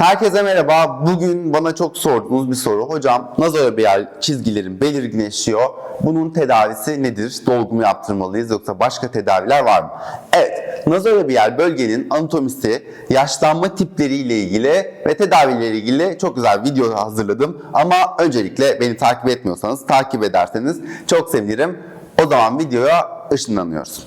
Herkese merhaba. Bugün bana çok sorduğunuz bir soru. Hocam nazolabial çizgilerin belirginleşiyor. Bunun tedavisi nedir? Dolgu mu yaptırmalıyız yoksa başka tedaviler var mı? Evet, nazolabial bölgenin anatomisi, yaşlanma tipleriyle ilgili ve tedavileriyle ilgili çok güzel bir video hazırladım. Ama öncelikle beni takip etmiyorsanız takip ederseniz çok sevinirim. O zaman videoya ışınlanıyoruz.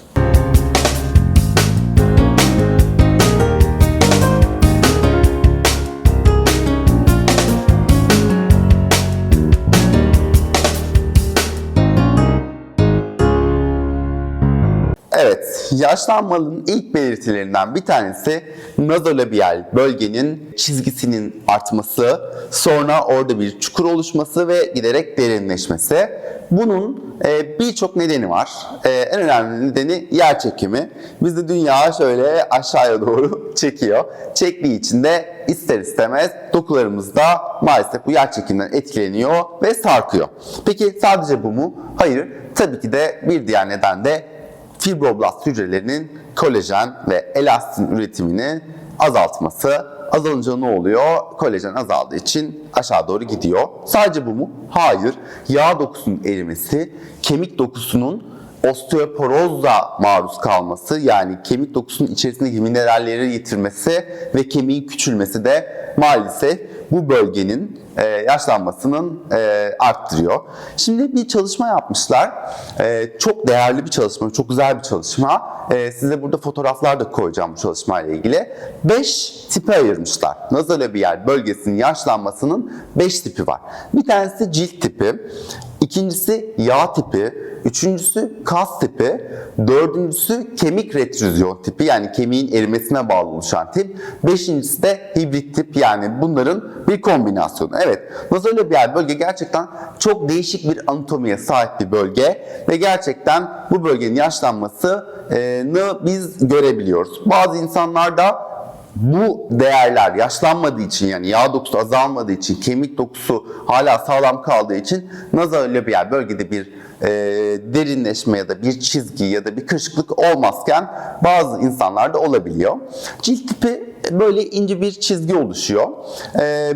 Evet, yaşlanmanın ilk belirtilerinden bir tanesi nazolabial bölgenin çizgisinin artması, sonra orada bir çukur oluşması ve giderek derinleşmesi. Bunun e, birçok nedeni var. E, en önemli nedeni yer çekimi. Bizi dünya şöyle aşağıya doğru çekiyor. Çektiği için de ister istemez dokularımız da maalesef bu yer çekiminden etkileniyor ve sarkıyor. Peki sadece bu mu? Hayır. Tabii ki de bir diğer neden de fibroblast hücrelerinin kolajen ve elastin üretimini azaltması. Azalınca ne oluyor? Kolajen azaldığı için aşağı doğru gidiyor. Sadece bu mu? Hayır. Yağ dokusunun erimesi, kemik dokusunun osteoporozla maruz kalması yani kemik dokusunun içerisindeki mineralleri yitirmesi ve kemiğin küçülmesi de maalesef bu bölgenin e, yaşlanmasının e, arttırıyor. Şimdi bir çalışma yapmışlar. E, çok değerli bir çalışma, çok güzel bir çalışma. E, size burada fotoğraflar da koyacağım bu çalışmayla ilgili. 5 tipe ayırmışlar. Nazolabial bölgesinin yaşlanmasının 5 tipi var. Bir tanesi cilt tipi, ikincisi yağ tipi, Üçüncüsü kas tipi, dördüncüsü kemik retrüzyon tipi yani kemiğin erimesine bağlı oluşan tip. Beşincisi de hibrit tip yani bunların bir kombinasyonu. Evet nazolabial bölge gerçekten çok değişik bir anatomiye sahip bir bölge ve gerçekten bu bölgenin yaşlanmasını biz görebiliyoruz. Bazı insanlarda bu değerler yaşlanmadığı için yani yağ dokusu azalmadığı için kemik dokusu hala sağlam kaldığı için nazolabial bölgede bir e, derinleşme ya da bir çizgi ya da bir kırışıklık olmazken bazı insanlarda olabiliyor. Cilt tipi böyle ince bir çizgi oluşuyor. E,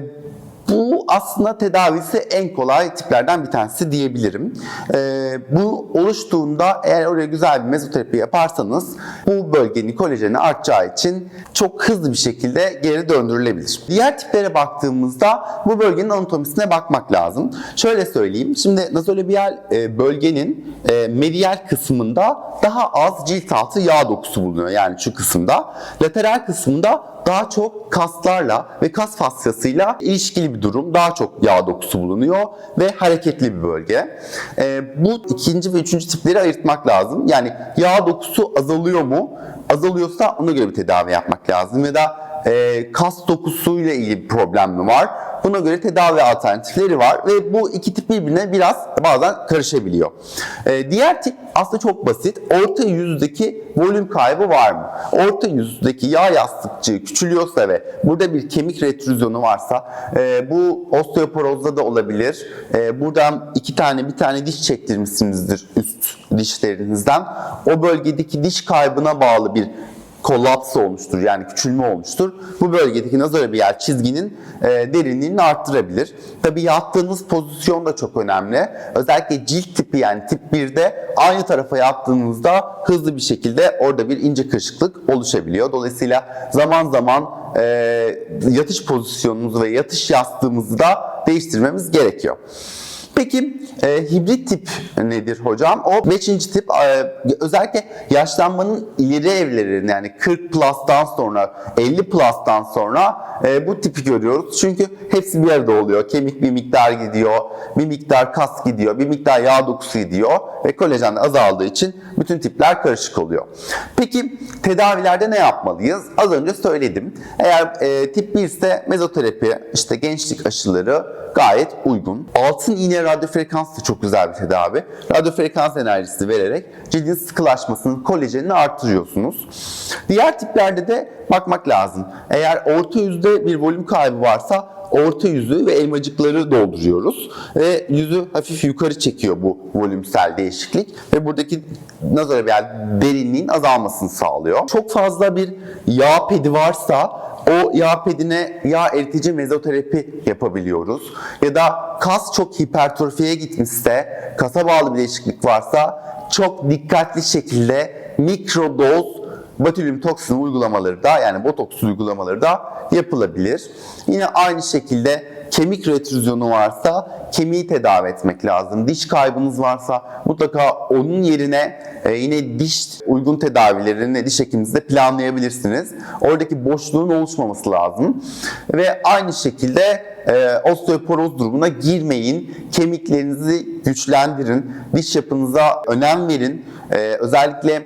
bu aslında tedavisi en kolay tiplerden bir tanesi diyebilirim. Ee, bu oluştuğunda eğer oraya güzel bir mezoterapi yaparsanız bu bölgenin kolajeni artacağı için çok hızlı bir şekilde geri döndürülebilir. Diğer tiplere baktığımızda bu bölgenin anatomisine bakmak lazım. Şöyle söyleyeyim. Şimdi nazolabial e, bölgenin e, medial kısmında daha az cilt altı yağ dokusu bulunuyor. Yani şu kısımda. Lateral kısmında daha çok kaslarla ve kas fasyasıyla ilişkili bir durum. Daha çok yağ dokusu bulunuyor ve hareketli bir bölge. Ee, bu ikinci ve üçüncü tipleri ayırtmak lazım. Yani yağ dokusu azalıyor mu? Azalıyorsa ona göre bir tedavi yapmak lazım. Ya da e, kas dokusuyla ilgili bir problem mi var? Buna göre tedavi alternatifleri var ve bu iki tip birbirine biraz bazen karışabiliyor. Ee, diğer tip aslında çok basit. Orta yüzdeki volüm kaybı var mı? Orta yüzdeki yağ yastıkçığı küçülüyorsa ve burada bir kemik retrüzyonu varsa e, bu osteoporozda da olabilir. E, buradan iki tane bir tane diş çektirmişsinizdir üst dişlerinizden. O bölgedeki diş kaybına bağlı bir kollaps olmuştur yani küçülme olmuştur. Bu bölgedeki nazolabial çizginin e, derinliğini arttırabilir. Tabii yattığınız pozisyon da çok önemli. Özellikle cilt tipi yani tip 1'de aynı tarafa yattığınızda hızlı bir şekilde orada bir ince kırışıklık oluşabiliyor. Dolayısıyla zaman zaman e, yatış pozisyonunuzu ve yatış yastığımızı da değiştirmemiz gerekiyor. Peki e, hibrit tip nedir hocam? O 5. tip e, özellikle yaşlanmanın ileri evrelerinde yani 40 plus'tan sonra 50 plus'tan sonra e, bu tipi görüyoruz. Çünkü hepsi bir arada oluyor. Kemik bir miktar gidiyor, bir miktar kas gidiyor, bir miktar yağ dokusu gidiyor ve kolajen azaldığı için bütün tipler karışık oluyor. Peki tedavilerde ne yapmalıyız? Az önce söyledim. Eğer e, tip 1 ise mezoterapi, işte gençlik aşıları gayet uygun. Altın iğne radyo frekans da çok güzel bir tedavi. Radyo frekans enerjisi vererek cildin sıkılaşmasını, kolajenini artırıyorsunuz. Diğer tiplerde de bakmak lazım. Eğer orta yüzde bir volüm kaybı varsa orta yüzü ve elmacıkları dolduruyoruz ve yüzü hafif yukarı çekiyor bu volümsel değişiklik ve buradaki nazolabial derinliğin azalmasını sağlıyor. Çok fazla bir yağ pedi varsa o yağ pedine yağ eritici mezoterapi yapabiliyoruz. Ya da kas çok hipertrofiye gitmişse, kasa bağlı bir değişiklik varsa çok dikkatli şekilde mikrodoz botulin toksin uygulamaları da yani botoks uygulamaları da yapılabilir. Yine aynı şekilde kemik retrüzyonu varsa kemiği tedavi etmek lazım. Diş kaybınız varsa mutlaka onun yerine e, yine diş uygun tedavilerini diş hekiminizde planlayabilirsiniz. Oradaki boşluğun oluşmaması lazım. Ve aynı şekilde e, osteoporoz durumuna girmeyin. Kemiklerinizi güçlendirin. Diş yapınıza önem verin. E, özellikle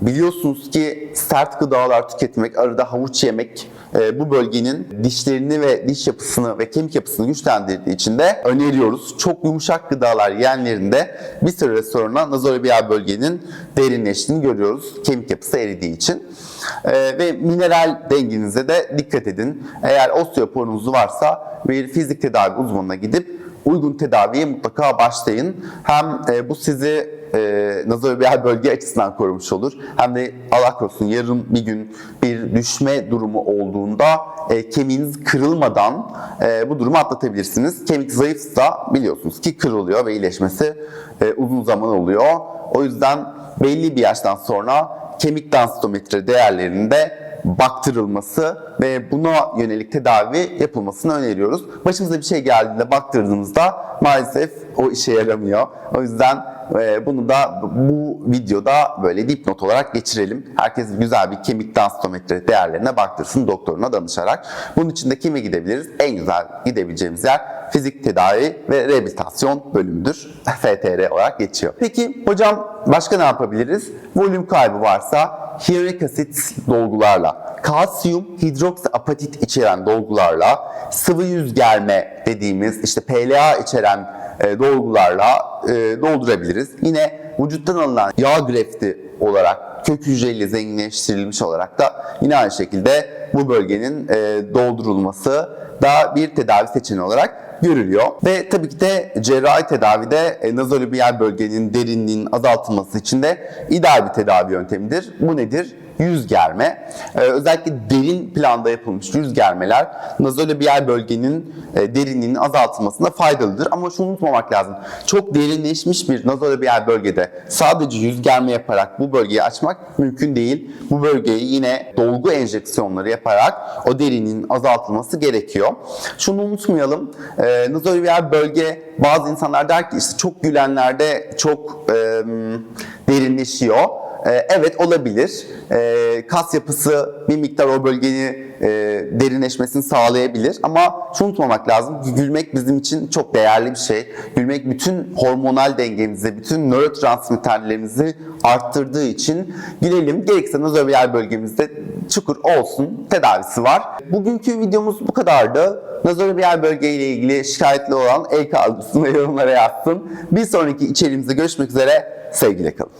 Biliyorsunuz ki sert gıdalar tüketmek, arada havuç yemek bu bölgenin dişlerini ve diş yapısını ve kemik yapısını güçlendirdiği için de öneriyoruz. Çok yumuşak gıdalar yiyenlerinde bir süre sonra nazolabial bölgenin derinleştiğini görüyoruz. Kemik yapısı eridiği için. E, ve mineral dengenize de dikkat edin. Eğer osteoporunuz varsa bir fizik tedavi uzmanına gidip uygun tedaviye mutlaka başlayın. Hem e, bu sizi e, nazolabial bölge açısından korumuş olur. Hem de Allah korusun yarın bir gün bir düşme durumu olduğunda e, kemiğiniz kırılmadan e, bu durumu atlatabilirsiniz. Kemik zayıfsa biliyorsunuz ki kırılıyor ve iyileşmesi e, uzun zaman oluyor. O yüzden belli bir yaştan sonra kemik densitometre değerlerinde baktırılması ve buna yönelik tedavi yapılmasını öneriyoruz. Başımıza bir şey geldiğinde baktırdığımızda maalesef o işe yaramıyor. O yüzden e, bunu da bu videoda böyle dipnot olarak geçirelim. Herkes güzel bir kemik densitometre değerlerine baktırsın doktoruna danışarak. Bunun için de kime gidebiliriz? En güzel gidebileceğimiz yer fizik tedavi ve rehabilitasyon bölümüdür. FTR olarak geçiyor. Peki hocam başka ne yapabiliriz? Volüm kaybı varsa hyaluronik asit dolgularla, kalsiyum hidroksiapatit içeren dolgularla, sıvı yüz germe dediğimiz işte PLA içeren e, dolgularla e, doldurabiliriz. Yine vücuttan alınan yağ grefti olarak kök hücreyle zenginleştirilmiş olarak da yine aynı şekilde bu bölgenin e, doldurulması da bir tedavi seçeneği olarak görülüyor. Ve tabii ki de cerrahi tedavide e, nazolibiyal bölgenin derinliğinin azaltılması için de ideal bir tedavi yöntemidir. Bu nedir? Yüz germe. Ee, özellikle derin planda yapılmış yüz germeler nazolibiyal bölgenin e, derinliğinin azaltılmasında faydalıdır. Ama şunu unutmamak lazım. Çok derinleşmiş bir nazolibiyal bölgede sadece yüz germe yaparak bu bölgeyi açmak mümkün değil. Bu bölgeyi yine dolgu enjeksiyonları yaparak o derinliğin azaltılması gerekiyor. Şunu unutmayalım. E, nazolibiyal bölge bazı insanlar der ki işte çok gülenlerde çok e, derinleşiyor. Ee, Evet olabilir. Ee, Kas yapısı bir miktar o bölgeyi e, derinleşmesini sağlayabilir. Ama şunu unutmamak lazım. Gülmek bizim için çok değerli bir şey. Gülmek bütün hormonal dengemizi, bütün nörotransmitterlerimizi arttırdığı için gülelim. Gerekirse nazobiyal bölgemizde çukur olsun tedavisi var. Bugünkü videomuz bu kadardı. Nazobiyal bölge ile ilgili şikayetli olan el kaldırsın ve yorumlara yazsın. Bir sonraki içeriğimizde görüşmek üzere. Sevgiyle kalın.